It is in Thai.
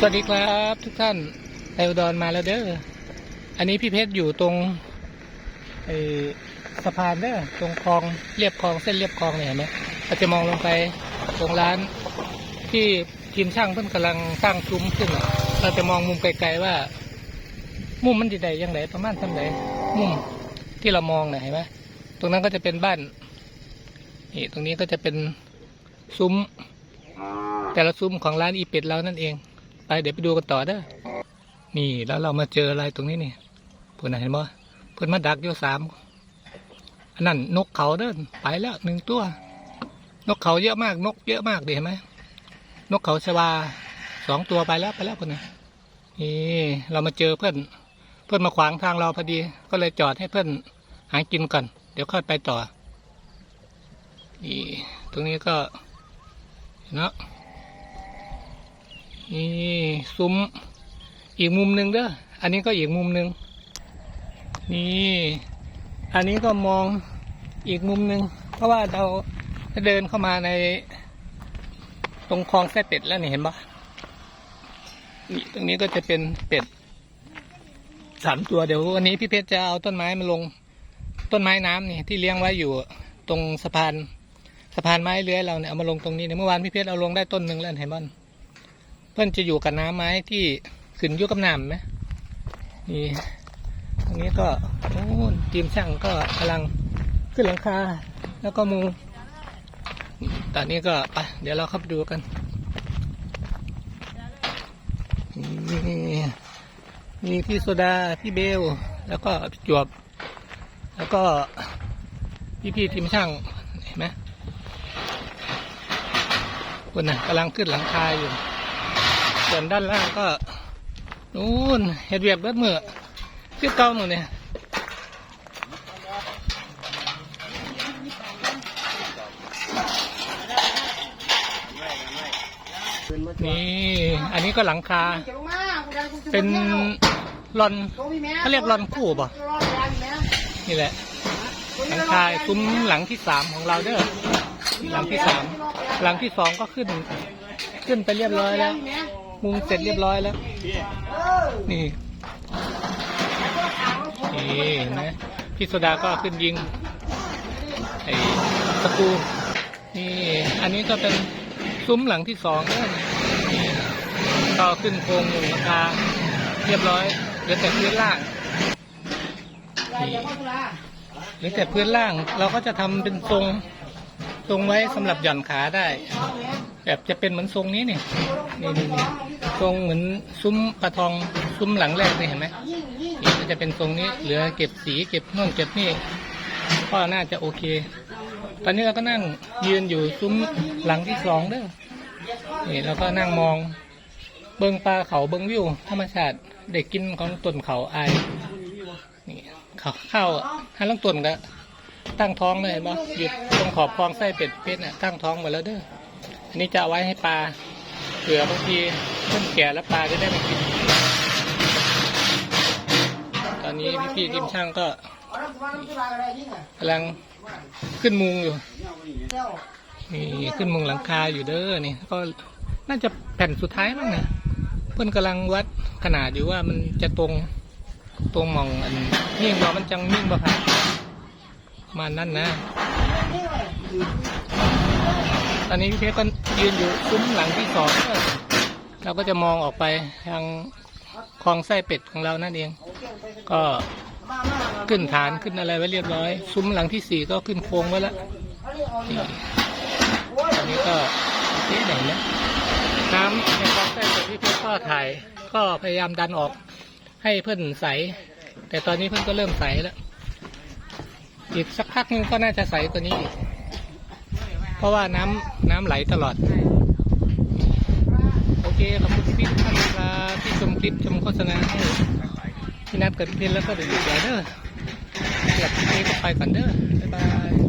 สวัสดีครับทุกท่านไออุดรมาแล้วเด้อ อันนี้พี่เพชรอยู่ตรงไอสะพานเด้อตรงคลองเรียบคลองเส้นเรียบคลองเนี่ยเห็นไหมเราจะมองลงไปตรงร้านที่ทีมช่างเพิ่นกำลังสร้างซุ้มขึ้น เราจะมองมุมไกลๆว่า มุมมันดีใดยังไงประมาณทำไหนมุมที่เรามองเนี่ยเห็นไหมตรงนั้นก็จะเป็นบ้านนี่ตรงนี้ก็จะเป็นซุ้ม แต่ละซุ้มของร้านอีเป็ดเรานั่นเอง ไปเดี๋ยวไปดูกันต่อเด้อนี่แล้วเรามาเจออะไรตรงนี้นี่เพื่อนนะเห็นบ่เพื่อนมาดักอยู่สามอันนั้นนกเขาเด้อไปแล้วหนึ่งตัวนกเขาเยอะมาก นกเยอะมากดิเห็นไหมนกเขาชวาสองตัวไปแล้วไปแล้วเพื่อนนะนี่เรามาเจอเพื่อน เพื่อนมาขวางทางเราพอดี ก็เลยจอดให้เพื่อนหากินก่อน เดี๋ยวค่อยไปต่อนี่ตรงนี้ก็นเนาะ นี่ซุ้มอีกมุมหนึ่งเด้อ อันนี้ก็อีกมุมหนึ่งนี่ อันนี้ก็มองอีกมุมหนึ่งเพราะว่าเราเดินเข้ามาใน ตรงคลองแส้เป็ดแล้วนี่เห็นปะนี่ตรงนี้ก็จะเป็นเป็ดสามตัวเดี๋ยววันนี้พี่เพชรจะเอาต้นไม้มาลง ต้นไม้น้ำนี่ที่เลี้ยงไว้อยู่ตรงสะพานสะพานไม้เลื้อยเราเนี่ยเอามาลงตรงนี้เนี่ยเมื่อวานพี่เพชรเอาลงได้ต้นหนึ่งแล้วเห็นบ้าน เพื่อนจะอยู่กับน้ำไม้ที่ขึ้นยุกับน้ำไหมนี่ตรงนี้ก็โอ้ทีมช่างก็กำลังขึ้นหลังคา แล้วก็มุงตอนนี้ก็ไปเดี๋ยวเราเข้าไปดูกันนี่มีพี่โซดาพี่เบล แล้วก็พี่จวบ แล้วก็พี่พี่ทีมช่างเห็นไหมคนน่ะกำลังขึ้นหลังคาอยู่ ส่วนด้านล่างก็นู่นเห็ดเวียบเบิดมือคือเก่าหนูเนี่ยนี่อันนี้ก็หลังคา เป็นรอนเขาเรียกรอนคู่ป่ะนี่แหละ หลังคาซุ้มหลังที่สามของเราเด้อหลังที่สามหลังที่สองก็ขึ้น ขึ้นไปเรียบร้อยแล้ว มุงเสร็จเรียบร้อยแล้ว นี่ นี่นไหมพี่โซดาก็ขึ้นยิง ไอ้ตะปูนี่ อันนี้ก็เป็นซุ้มหลังที่สองนี่ก็ขึ้นโครงมุงราคาเรียบร้อยเหลือแต่พื้นล่างนี่เหลือแต่พื้นล่างเราก็จะทำเป็นทรง ทรงไว้สำหรับหย่อนขาได้ แบบจะเป็นเหมือนทรงนี้นี่นี่นี่นี่ทรงเหมือนซุ้มปลาทองซุ้มหลังแรกนี่เห็นไหมนี่ก็จะเป็นทรงนี้ เหลือเก็บสีเก็บนู่นเก็บนี่ก็น่าจะโอเค ตอนนี้เราก็นั่งยืนอยู่ซุ้มหลังที่สองเด้อนี่เราก็นั่งมอง เบิ้งปลาเขาเบิ้งวิวธรรมชาติเด็กกินของต้นเขาไอนี่เขาเข้าหันลงต้นก็ตั้งท้องเลยเห็นปะหยุดตรงขอบคลองไส้เป็ดเป็ดน่ะตั้งท้องหมดแล้วเด้อ นนี้จะเอาไว้ให้ปลาเผื่อบางทีเพิ่นแก่แล้วปลาจะได้มากินตอนนี้พี่ๆทีมช่างก็กำลังขึ้นมุงอยู่นี่ขึ้นมุงหลังคาอยู่เด้อนี่ก็น่าจะแผ่นสุดท้ายมั้งเนี่ยเพื่อนกำลังวัดขนาดอยู่ว่ามันจะตรงตรงมองอันนิ่งบ่มันจังนิ่งบ่ครับมานั้นนะ ตอนนี้พี่เพชรก็ยืนอยู่ซุ้มหลังที่สองเราก็จะมองออกไปทางคลองไส้เป็ดของเรานั่นเอง ก็ขึ้นฐานขึ้นอะไรไว้เรียบร้อย ซุ้มหลังที่สี่ก็ขึ้นโค้งไว้แล้วตอนนี้ก็เอ๊ไหนนะน้ำในคลองไส้เป็ดพี่เพชรก็ถ่ายก็พยายามดันออกให้เพื่อนใส แต่ตอนนี้เพื่อนก็เริ่มใสแล้วอีกสักพักนึงก็น่าจะใสกว่านี้อีก เพราะว่าน้ำน้ำไหลตลอด โอเค ขอบคุณพี่ทุกท่านครับที่ชมคลิปชมโฆษณาให้พี่นัดเกิดเพียนแล้วก็เดี๋ยวเดี๋ยวเด้อสำหรับคลิปนี้ก็ไปก่อนเด้อบ๊ายบาย